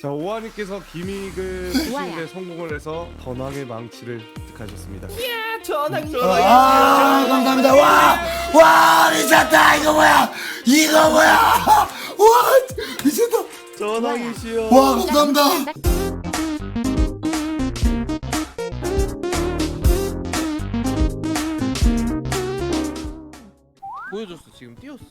자 오하님께서 기믹을 쓰시는데 성공을 해서 번왕의 망치를 획득하셨습니다. 아 감사합니다. 와와 미쳤다. 이거 뭐야? 이거 뭐야? 와 미쳤다. 전왕이시여. 와 감사합니다. 보여줬어. 지금 띄웠어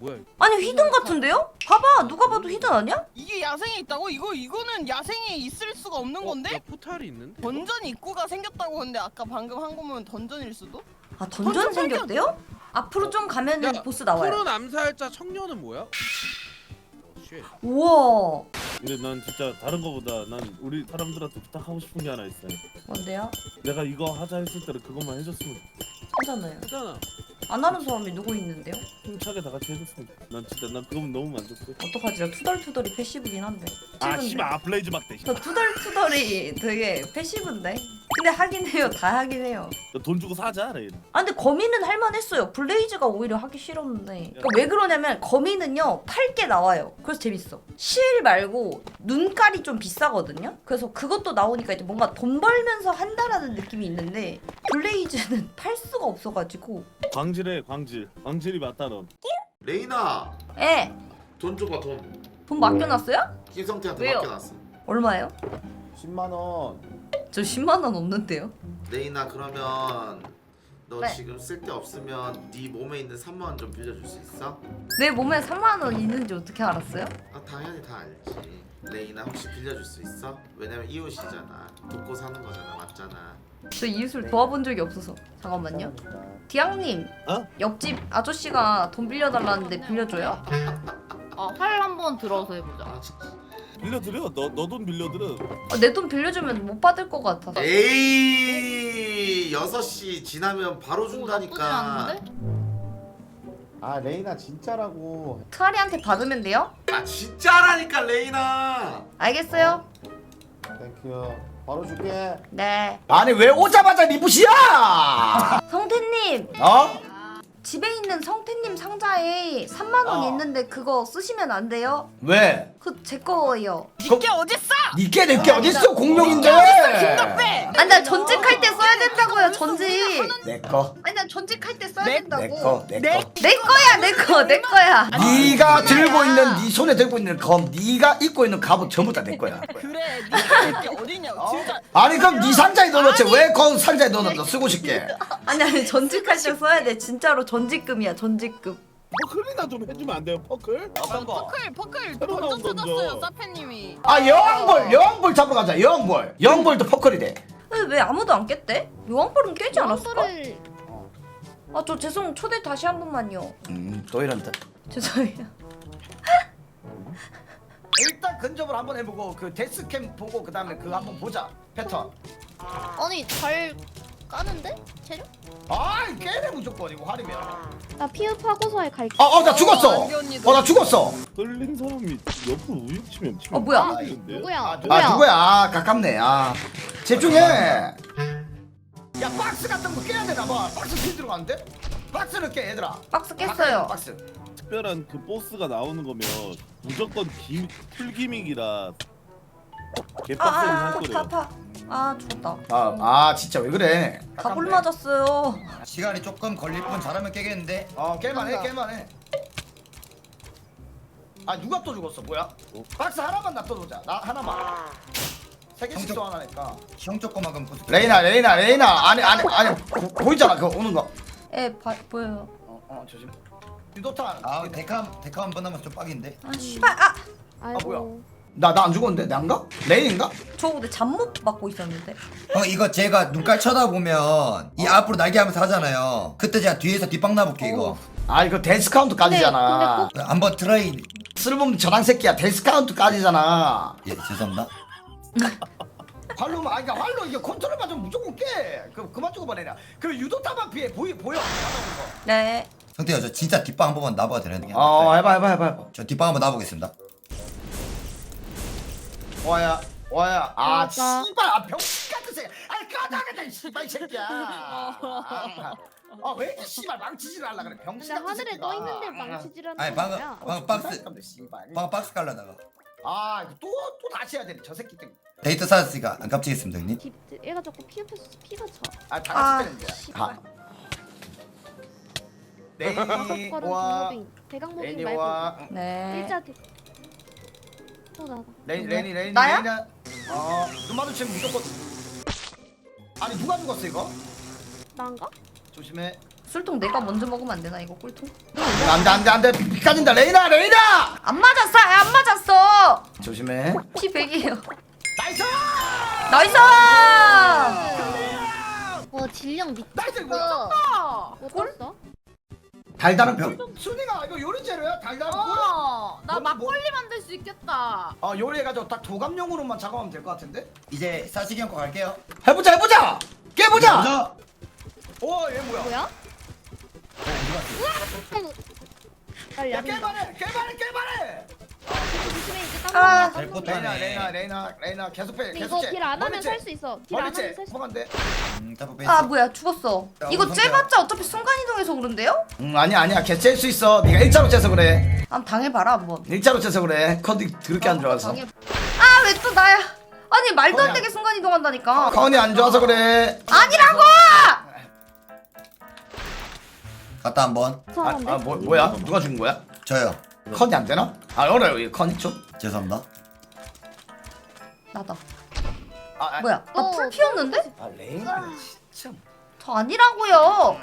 뭐야 이거 아니 휘든 같은데요? 봐봐 누가 봐도 휘든 아니야? 이게 야생에 있다고? 이거 이거는 야생에 있을 수가 없는 어, 건데? 야, 포탈이 있는데? 던전 입구가 생겼다고 했는데 아까 방금 한 거면 던전일 수도? 아 던전 던전 생겼대요? 앞으로 좀 가면은 야, 보스 나와요 푸른 암살자 청년은 뭐야? 어, 쉣. 우와 근데 난 진짜 다른 거보다 난 우리 사람들한테 부탁하고 싶은 게 하나 있어. 뭔데요? 내가 이거 하자 했을 때는 그것만 해줬으면 하잖아요 하잖아 안 하는 사람이 누구 있는데요? 힘차게 다 같이 해줬으면. 돼. 난 진짜 난 그거면 너무 만족해. 어떡하지? 투덜투덜이 패시브긴 한데 아. 씨발 아플레이즈 막대. 저 투덜투덜이 되게 패시브인데 근데 하긴 해요 다 하긴 해요 돈 주고 사자. 아 근데 거미는 할만했어요 블레이즈가 오히려 하기 싫었는데 그러니까 왜 그러냐면 거미는요 팔 게 나와요 그래서 재밌어 실 말고 눈깔이 좀 비싸거든요 그래서 그것도 나오니까 이제 뭔가 돈 벌면서 한다라는 느낌이 있는데 블레이즈는 팔 수가 없어가지고 광질해 광질. 광질이 맞다 넌. 레이나 에! 돈 줘봐 돈 돈 맡겨놨어요? 김성태한테 왜요? 맡겨놨어 얼마예요? 10만 원 저 10만 원 없는데요 레이나 그러면 너 네. 지금 쓸 데 없으면 네 몸에 있는 3만 원 좀 빌려줄 수 있어? 내 몸에 3만 원 있는지 어떻게 알았어요? 아 당연히 다 알지 레이나 혹시 빌려줄 수 있어? 왜냐면 이웃이잖아 돕고 사는 거잖아 맞잖아 저 이웃을 도와본 적이 없어서 잠깐만요 디앙님 어? 옆집 아저씨가 돈 빌려달라는데 빌려줘요? 어, 활 한번 들어서 해보자. 아 진짜 빌려드려. 너 너 돈 빌려드려. 아, 내돈 빌려주면 못 받을 것 같아서 에이 6시 지나면 바로 오, 나쁘지 준다니까 않은데? 아 레이나 진짜라고 트아리한테 받으면 돼요? 아 진짜라니까 레이나 알겠어요? 땡큐 바로 줄게 네 아니 왜 오자마자 리부시야 성태님 어? 집에 있는 성태님 상자에 3만원 어. 있는데 그거 쓰시면 안 돼요? 왜? 그 제 거예요. 니게 어딨어? 니께 내게 어딨어 공룡인데. 김덕배! 아니 나 전직할 때 써야 된다고요 전직. 내꺼 아니 나 전직할 때 써야 내- 된다고. 내꺼 내꺼 내 거야 내 거 내 거야. 네가 들고 있는 네 손에 들고 있는 검 네가 입고 있는 갑옷 전부 다 내 거야 그래 니게 어디냐고. 진짜. 아니 그럼 네 상자에 넣어놓지. 왜 그 상자에 넣어놨어 쓰고 싶게. 아니 아니 전직할 때 써야 돼. 진짜로 전직금이야 전직금. 퍼클이나 좀 해주면 안 돼요 퍼클? 어떤 퍼클 퍼클 새로 나온 던전. 찾았어요 사페님이. 아 여왕벌 여왕벌 잡으러 가자. 여왕벌. 여왕벌도 퍼클이래 근데 왜 아무도 안 깼대? 요왕벌은 깨지 않았을까? 아저 죄송 초대 다시 한 번만요. 음 또 이런다. 죄송해요 일단 근접을 한번 해보고 그 데스캠 보고 그 다음에 그거 한번 보자 패턴 아니 잘 까는데? 체력? 아이 깨네 무조건 이거 활이면 나 피읍하고서에 갈게. 어 어 나 죽었어 안개 언니도. 어나 죽었어 끌린 사람이 옆으로 우익 치면 치면 어, 뭐야? 빠지는데? 누구야? 아 누구야? 누구야 아 가깝네 아 집중해 야 박스 같은 거 깨야 되나 봐 박스 피 들어가는데 박스를 깨 얘들아 박스 깼어요 박스 특별한 그 보스가 나오는 거면 무조건 김 풀기믹이라 개빡세긴 할 아아 거래요. 아파 아 죽었다. 아, 아 진짜 왜 그래? 다볼 맞았어요. 시간이 조금 걸릴 뿐 잘하면 깨겠는데? 어 깰만해 깰만해. 아 누가 또 죽었어? 뭐야? 박스 하나만 놔둬놓자. 나 하나만. 세 개씩 또 하나니까. 형 조그만큼 보스 레이나 레이나 레이나. 아니 아니 아니. 보, 보이잖아 그거 오는 거. 예 봐- 보여요. 어, 어 조심 유도탄. 아 데카 데카 한 번 하면 좀 빡인데? 아 씨발 아! 아이고. 뭐야? 나 나 안 죽었는데? 난가? 레인인가? 저 근데 잠못 맞고 있었는데. 형 이거 제가 눈깔 쳐다보면 이 앞으로 날개 하면서 하잖아요. 그때 제가 뒤에서 뒷방 나볼게 이거. 아 이거 데스카운트 까지잖아. 한번 트라이. 쓸모없는 저랑 새끼야. 데스카운트 까지잖아. 예 죄송합니다. 활로 아 그러니까 활로 이게 컨트롤 맞으면 무조건 깨 그 그만 죽어버리냐 그 유도탄만 피해. 보이 보여. 네 성태야. 저 진짜 뒷방 한 번만 나봐도 되는 어 해봐 해봐 해봐 해봐. 저 뒷방 한번 나보겠습니다. 와야 와야. 아 맞아. 씨발 아 병신 같은 새끼. 까다겠다 이 씨발 이 새끼야. 아왜 이렇게 씨발 망치질 하려 그래 병신 같은 하늘에 새끼가 떠 있는데 망치질하는 아니 방금 거야. 방금 박스 씨발. 방금 박스 깔라다가. 아 이거 또 또 다시 해야 돼저 새끼 때문에. 데이터 쌓았으니까 안 깜찍했습니다 형님. 딥 얘가 자꾸 피부 피가 차. 아다 아, 같이 때리는 거야 가 레인이 거는 와 무빙. 대강 무빙 레인이 말고 와 네. 일자 대. 또 나다. 레인 레인이 레인이 나야? 어 눈마주 치면 무조건 아니 누가 죽었어 이거 나인가? 조심해 술통 내가 먼저 먹으면 안 되나 이거 꿀통? 안돼 안돼 안돼 피 까진다 레인아 레인아 안 맞았어, 안 맞았어. 조심해 피 100이에요. 나이스 나이스! 와 질량 나이스 미쳤다. 아, 못 봤어? 달달한 병. 순이가 이거 요리 재료야? 달달한 꿀? 어, 나 뭐, 뭐? 막걸리 만들 수 있겠다. 어 요리해가지고 딱 도감용으로만 작업하면 될 것 같은데? 이제 사시기 형거 갈게요. 해보자 해보자! 깨보자! 먼저 오얘 뭐야? 뭐야? 빨리 야안 깨발해 깨발해 깨발해 조심해 이제 아. 잘 꽂다. 레이나 레이나 레이나 레이나 계속 빼 계속 이거 딜안 하면 살 수 있어. 딜안 하면 살 수. 포간데 음아 뭐야 죽었어. 야, 이거 우선 째봤자 어차피 순간이동해서 그런데요? 응 아니야 아니야 걔쨈수 있어 네가 일자로 째서 그래 한번 당해봐라 한번. 일자로 째서 그래 컨디 그렇게 안 좋아서 아 왜 또 나야? 아니 말도 안 되게 순간이동한다니까. 컨이 안 좋아서 그래 아니라고! 갔다 한번? 아, 아 뭐, 뭐야 누가 죽은 거야 저요 컨이 안 되나 아 어려워 이 컨이 좀 죄송합니다 나다. 아, 아, 뭐야? 나 어, 풀 피웠는데? 아 레이나 진짜 저 아니라고요.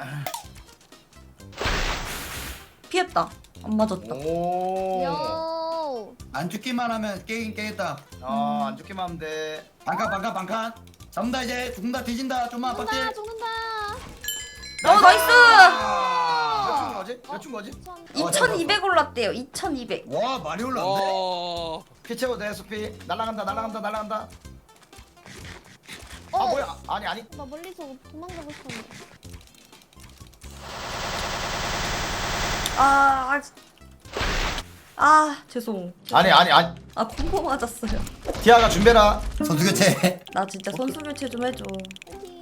피했다. 안 맞았다. 오 요. 안 죽기만 하면 깨긴 깨겠다 어안 죽기만 하면 돼 반칸 반칸 반칸 잡는다 이제 죽는다 뒤진다 좀만 죽는다 빡대 죽는다. 어 나이스! 몇준 거지? 몇준 거지? 2200 올랐대요. 2200. 와 많이 올랐네 어. 피 채워 내 수피 날라간다 날라간다 날라간다 아 어. 뭐야 아니 아니 나 멀리서 도망가고 싶었는데. 아, 아, 아 죄송. 아니 아니 아니 아 공포 맞았어요. 디아가 준비해라 선수 교체 나 진짜 선수 교체 좀 해줘.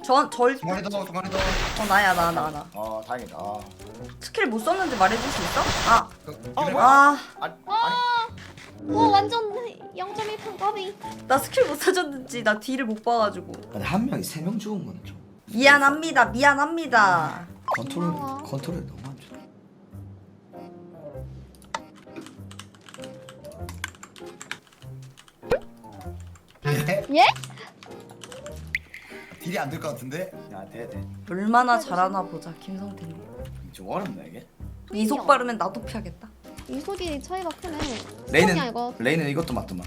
전절 중간에 더 중간에 더어 나야 나 나 나. 어 다행이다 아, 스킬 못 썼는지 말해줄 수 있어? 아, 어 뭐야 아, 아니 아니 와 완전 0.1분 까비. 나 스킬 못 써줬는지 나 딜을 못 봐가지고. 아니 한 명이 세 명 죽은 건좀 미안합니다, 미안합니다. 컨트롤 고마워. 컨트롤 너무 안 좋아 예? 딜이 안 될 것 같은데 야 돼돼좀 얼마나 잘하나 보자, 김성태님. 어렵네 이게 이속 바르면 나도 피하겠다. 이속이 차이가 크네. 레이는. 레이는 이것도 맞더만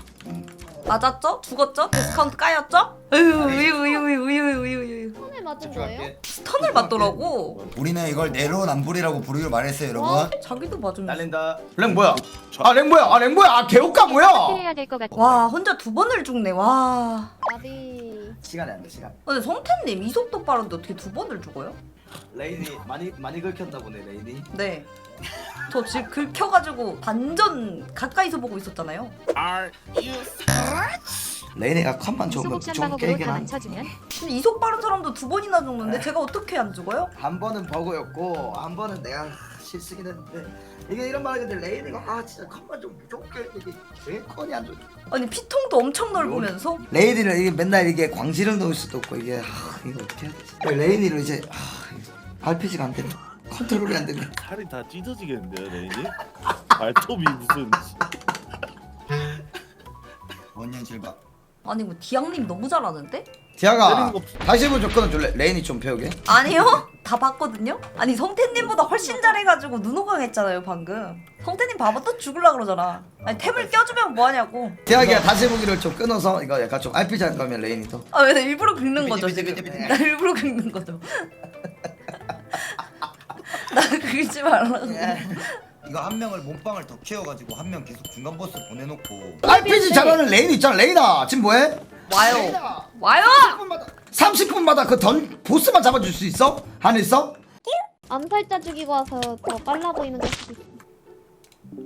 맞았죠? 죽었죠? 디스카운트 까였죠? 으유, 으유, 으유, 으유, 으유, 으유, 맞은 거예요? 집중할게 스턴을 맞더라고. 우리는 이걸 내로남불이라고 부르기로 말했어요 여러분 와, 자기도 맞으면. 날린다 랭 뭐야 아 랭 뭐야 아 랭 뭐야 아 개옥가 뭐야 해야 될 것 같아. 와, 혼자 두 번을 죽네. 와. 까비. 시간이 안돼 시간 근데 성태님 이속 똑바른데 어떻게 두 번을 죽어요? 레인이 많이 많이 긁혔나 보네 레인이 네. 저 지금 긁혀가지고 반전 가까이서 보고 있었잖아요. 레인이가 컷만 좋으면 좀 깨긴 한. 근데 이속 빠른 사람도 두 번이나 죽는데 제가 어떻게 안 죽어요? 한 번은 버그였고 한 번은 내가 실수긴 했는데 이게 이런 말하는데 레인이가 아 진짜 컷만 좀 무조건 이게 왜 컷이 안 좋? 아니 피통도 엄청 넓으면서 레인이를 이게 맨날 이게 광지를 넣을 수도 없고 이게 아 이거 어떻게 해야 되지? 레인이를 이제 아 이거 RPG가 안 되네 컨트롤이 안 되네 살이 다 찢어지겠는데요 레인이? 발톱이 무슨 원년 실박 아니 뭐 디앙님 너무 잘하는데? 디아가 다시 해볼 조건은 줄래? 레인이 좀 배우게. 아니요? 다 봤거든요? 아니 성태님보다 훨씬 잘해가지고 눈호강했잖아요 방금. 성태님 봐봐 또 죽을라 그러잖아. 아니 템을 껴주면 뭐하냐고. 디아가 다시 해보기를 좀 끊어서 이거 약간 좀 RPG 할 거면 레인이 더. 아왜 나 일부러 긁는 거죠 지금. 나 일부러 긁는 거죠. 나 긁지 말라고. 이거 한 명을 몸빵을 더 키워가지고 한 명 계속 중간 보스 보내놓고. RPG 잘하는 레인 있잖아 레인아. 지금 뭐해? 와요 와요 30분마다 30분마다 그 던 보스만 잡아줄 수 있어? 하늘 있어? 암살자 죽이고 와서 더 빨라 보이는 걸 수도 있어.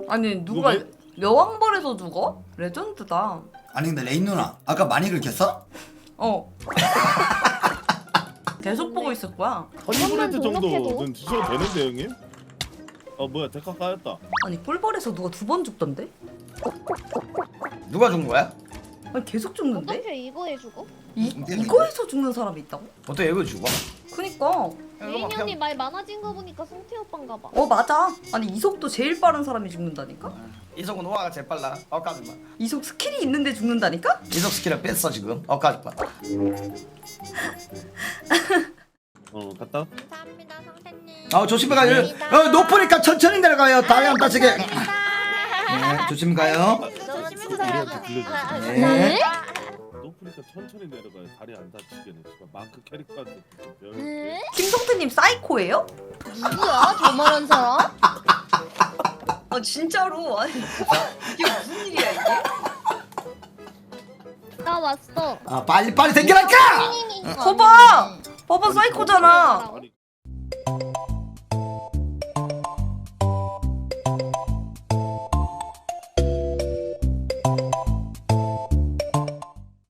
아니 누가 왜? 여왕벌에서 죽어? 레전드다 아니 근데 레인 누나 아까 많이 긁혔어? 어 계속 보고 있을 거야 등록해도? 정도는 드셔도 되는데 형님? 아 뭐야 데카 까였다 아니 꿀벌에서 누가 두 번 죽던데? 누가 죽은 거야? 아니 계속 죽는데? 어떻게 이거 해주고? 이, 이거에서 죽는 사람이 있다고? 보통 이거 죽어 그니까 레인 형님 말 많아진 거 보니까 성태 오빠인가 봐. 어 맞아 아니 이속도 제일 빠른 사람이 죽는다니까? 이석은 호화가 제일 빨라 엇가지 마 이속 스킬이 있는데 죽는다니까? 이석 스킬을 뺐어 지금 엇가지 마 어 갔다. 감사합니다 성태님. 아 조심히 가요 어, 높으니까 천천히 내려가요 다리 안 다치게 네 조심히 가요 들려주세요. 네 높으니까 천천히 내려가요. 다리 안 다치게는. 씨발 마크 캐릭터한테 좀 배워. 네? 김성태님 사이코예요? 누구야 저 말한 사람? 아 진짜로 아니 이게 무슨 일이야 이게? 나 왔어. 아 빨리 빨리 생겨라까 거봐! 봐봐 사이코잖아